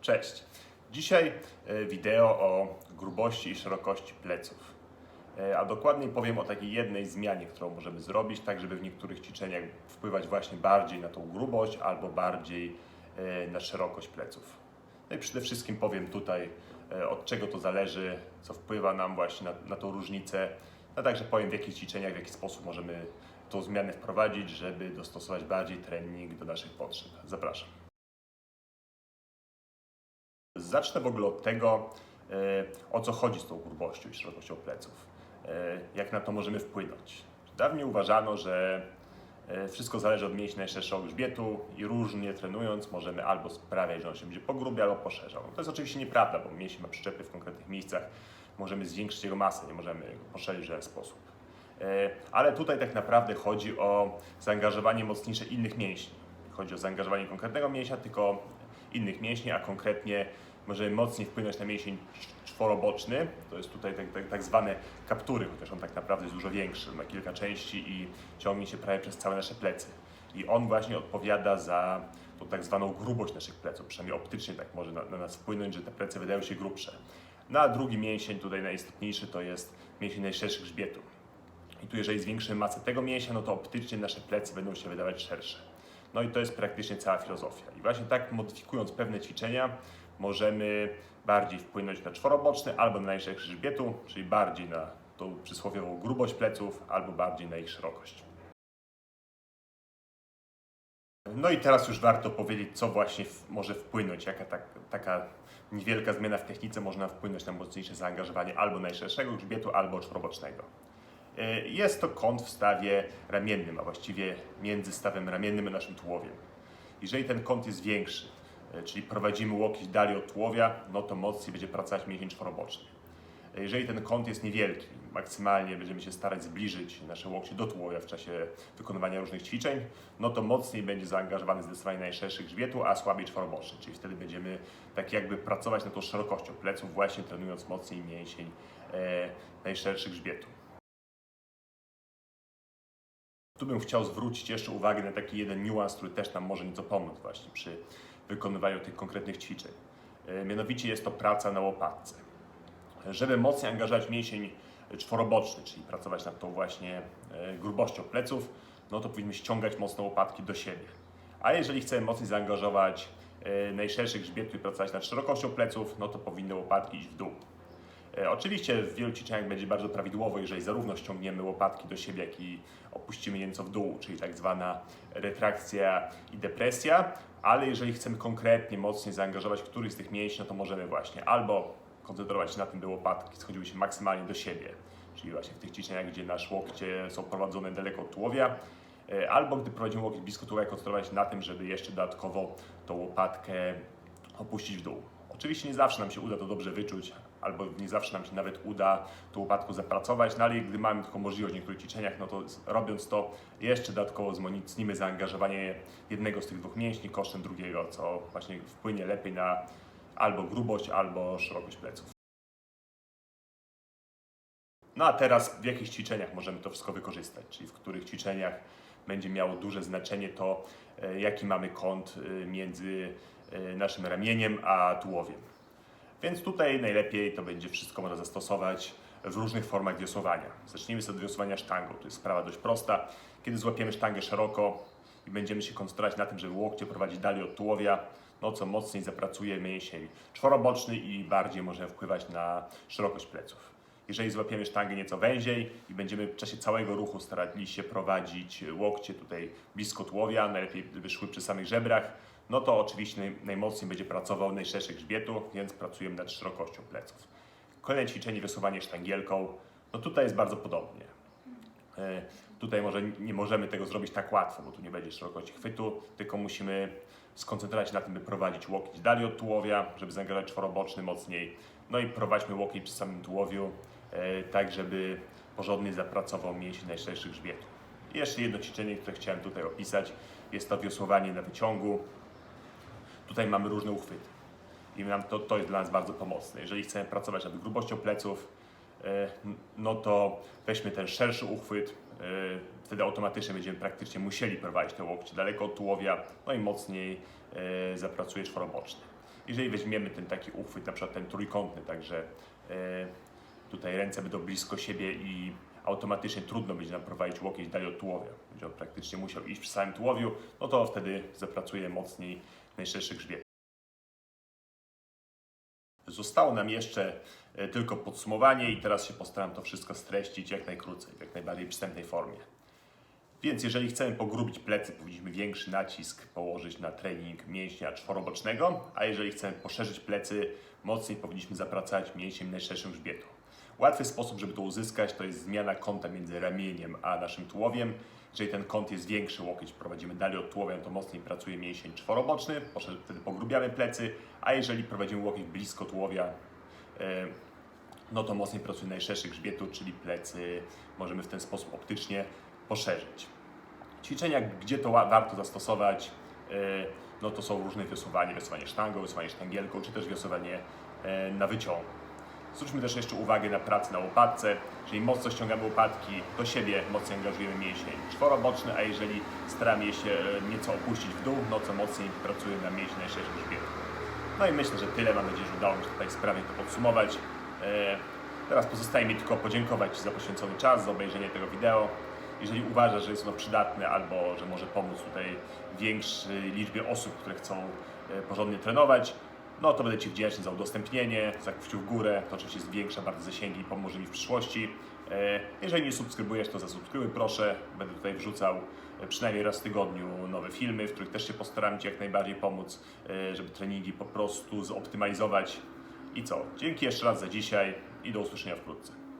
Cześć. Dzisiaj e, wideo o grubości i szerokości pleców. E, A dokładniej powiem o takiej jednej zmianie, którą możemy zrobić, tak żeby w niektórych ćwiczeniach wpływać właśnie bardziej na tą grubość albo bardziej e, na szerokość pleców. No i przede wszystkim powiem tutaj, od czego to zależy, co wpływa nam właśnie na, na tą różnicę, a także powiem w jakich ćwiczeniach, w jaki sposób możemy tą zmianę wprowadzić, żeby dostosować bardziej trening do naszych potrzeb. Zapraszam. Zacznę w ogóle od tego, e, o co chodzi z tą grubością i szerokością pleców. E, Jak na to możemy wpłynąć. Dawniej uważano, że e, wszystko zależy od mięśni najszerszego grzbietu i różnie trenując możemy albo sprawiać, że on się będzie pogrubiał, albo poszerzał. To jest oczywiście nieprawda, bo mięsień ma przyczepy w konkretnych miejscach. Możemy zwiększyć jego masę, nie możemy go poszerzyć w żaden sposób. Ale tutaj tak naprawdę chodzi o zaangażowanie mocniejsze innych mięśni. Chodzi o zaangażowanie konkretnego mięśnia, tylko innych mięśni, a konkretnie możemy mocniej wpłynąć na mięsień czworoboczny. To jest tutaj tak, tak, tak zwane kaptury, chociaż on tak naprawdę jest dużo większy. Ma kilka części i ciągnie się prawie przez całe nasze plecy. I on właśnie odpowiada za tą tak zwaną grubość naszych pleców. Przynajmniej optycznie tak może na, na nas wpłynąć, że te plecy wydają się grubsze. No a drugi mięsień, tutaj najistotniejszy, to jest mięsień najszerszy grzbietu. I tu jeżeli zwiększymy masę tego mięsia, no to optycznie nasze plecy będą się wydawać szersze. No i to jest praktycznie cała filozofia. I właśnie tak modyfikując pewne ćwiczenia, możemy bardziej wpłynąć na czworoboczny albo na najszerszy grzbietu, czyli bardziej na tą przysłowiową grubość pleców, albo bardziej na ich szerokość. No i teraz już warto powiedzieć, co właśnie może wpłynąć, jaka tak, taka niewielka zmiana w technice można wpłynąć na mocniejsze zaangażowanie albo najszerszego grzbietu, albo czworobocznego. E, Jest to kąt w stawie ramiennym, a właściwie między stawem ramiennym a naszym tułowiem. Jeżeli ten kąt jest większy, czyli prowadzimy łokieć dalej od tułowia, no to mocniej będzie pracować mięsień czworoboczny. E, Jeżeli ten kąt jest niewielki, maksymalnie będziemy się starać zbliżyć nasze łokcie do tułowia w czasie wykonywania różnych ćwiczeń, no to mocniej będzie zaangażowany zdecydowanie najszerszy grzbietu, a słabiej czworoboczny, czyli wtedy będziemy tak jakby pracować nad tą szerokością pleców, właśnie trenując mocniej mięsień e, najszerszy grzbietu. Tu bym chciał zwrócić jeszcze uwagę na taki jeden niuans, który też nam może nieco pomóc właśnie przy wykonywaniu tych konkretnych ćwiczeń. E, Mianowicie jest to praca na łopatce. Żeby mocniej angażować mięsień czworoboczny, czyli pracować nad tą właśnie e, grubością pleców, no to powinniśmy ściągać mocno łopatki do siebie. A jeżeli chcemy mocniej zaangażować e, najszerszy grzbiet i pracować nad szerokością pleców, no to powinny łopatki iść w dół. E, Oczywiście w wielu ćwiczeniach będzie bardzo prawidłowo, jeżeli zarówno ściągniemy łopatki do siebie, jak i opuścimy je nieco w dół, czyli tak zwana retrakcja i depresja, ale jeżeli chcemy konkretnie mocniej zaangażować któryś z tych mięśni, no to możemy właśnie albo koncentrować się na tym, by łopatki schodziły się maksymalnie do siebie, czyli właśnie w tych ćwiczeniach, gdzie nasze łokcie są prowadzone daleko od tułowia, e, albo gdy prowadzimy łokieć blisko tułowia, koncentrować się na tym, żeby jeszcze dodatkowo tą łopatkę opuścić w dół. Oczywiście nie zawsze nam się uda to dobrze wyczuć, albo nie zawsze nam się nawet uda tą łopatką zapracować, no ale gdy mamy taką możliwość w niektórych ćwiczeniach, no to robiąc to jeszcze dodatkowo wzmocnimy zaangażowanie jednego z tych dwóch mięśni kosztem drugiego, co właśnie wpłynie lepiej na albo grubość, albo szerokość pleców. No a teraz w jakich ćwiczeniach możemy to wszystko wykorzystać, czyli w których ćwiczeniach będzie miało duże znaczenie to, e, jaki mamy kąt e, między e, naszym ramieniem a tułowiem. Więc tutaj najlepiej to będzie wszystko można zastosować w różnych formach wiosłowania. Zacznijmy sobie od wiosłowania sztangą. To jest sprawa dość prosta. Kiedy złapiemy sztangę szeroko i będziemy się koncentrować na tym, żeby łokcie prowadzić dalej od tułowia, no co mocniej zapracuje mięsień czworoboczny i bardziej możemy wpływać na szerokość pleców. Jeżeli złapiemy sztangę nieco węziej i będziemy w czasie całego ruchu starali się prowadzić łokcie tutaj blisko tułowia, najlepiej gdyby szły przy samych żebrach, no to oczywiście naj, najmocniej będzie pracował najszerszy grzbietu, więc pracujemy nad szerokością pleców. Kolejne ćwiczenie wysuwanie sztangielką, no tutaj jest bardzo podobnie. E, Tutaj może nie możemy tego zrobić tak łatwo, bo tu nie będzie szerokości chwytu, tylko musimy skoncentrować się na tym, by prowadzić łokieć dalej od tułowia, żeby zaangażować czworoboczny mocniej. No i prowadźmy łokieć przy samym tułowiu, e, tak żeby porządnie zapracował mięsień najszerszych grzbietu. Jeszcze jedno ćwiczenie, które chciałem tutaj opisać, jest to wiosłowanie na wyciągu. Tutaj mamy różne uchwyty i nam to, to jest dla nas bardzo pomocne. Jeżeli chcemy pracować nad grubością pleców, e, no to weźmy ten szerszy uchwyt, e, wtedy automatycznie będziemy praktycznie musieli prowadzić te łokcie daleko od tułowia, no i mocniej e, zapracuje czworoboczny. jeżeli weźmiemy ten taki uchwyt, na przykład ten trójkątny, także tutaj ręce będą blisko siebie i automatycznie trudno będzie nam prowadzić łokieć dalej od tułowia. Będzie on praktycznie musiał iść przy samym tułowiu, no to wtedy zapracuje mocniej najszerszy grzbiet. Zostało nam jeszcze e, tylko podsumowanie i teraz się postaram to wszystko streścić jak najkrócej, w jak najbardziej przystępnej formie. Więc jeżeli chcemy pogrubić plecy, powinniśmy większy nacisk położyć na trening mięśnia czworobocznego, a jeżeli chcemy poszerzyć plecy, mocniej powinniśmy zapracować mięsiem najszerszym grzbietu. Łatwy sposób, żeby to uzyskać, to jest zmiana kąta między ramieniem a naszym tułowiem. Jeżeli ten kąt jest większy, łokieć prowadzimy dalej od tułowia, to mocniej pracuje mięsień czworoboczny, wtedy pogrubiamy plecy, a jeżeli prowadzimy łokieć blisko tułowia, e, no to mocniej pracuje najszerszy grzbietu, czyli plecy możemy w ten sposób optycznie poszerzyć. Ćwiczenia, gdzie to wa- warto zastosować, e, no to są różne wiosłowanie, wiosłowanie sztangą, wiosłowanie sztangielką, czy też wiosłowanie e, na wyciągu. Zwróćmy też jeszcze uwagę na pracę na łopatce. Jeżeli mocno ściągamy łopatki do siebie, mocniej angażujemy mięsień czworoboczny, a jeżeli staramy się e, nieco opuścić w dół, no to mocniej pracuje na mięśnie najszerszym grzbietu. No i myślę, że tyle. Mam nadzieję, że udało mi się tutaj sprawnie to podsumować. E, Teraz pozostaje mi tylko podziękować za poświęcony czas, za obejrzenie tego wideo. Jeżeli uważasz, że jest ono przydatne albo że może pomóc tutaj większej liczbie osób, które chcą e, porządnie trenować, no to będę Ci wdzięczny za udostępnienie, za kciuk w górę. To oczywiście zwiększa bardzo zasięgi i pomoże mi w przyszłości. E, Jeżeli nie subskrybujesz, to zasubskrybuj proszę. Będę tutaj wrzucał e, przynajmniej raz w tygodniu nowe filmy, w których też się postaram Ci jak najbardziej pomóc, e, żeby treningi po prostu zoptymalizować. I co? Dzięki jeszcze raz za dzisiaj i do usłyszenia wkrótce.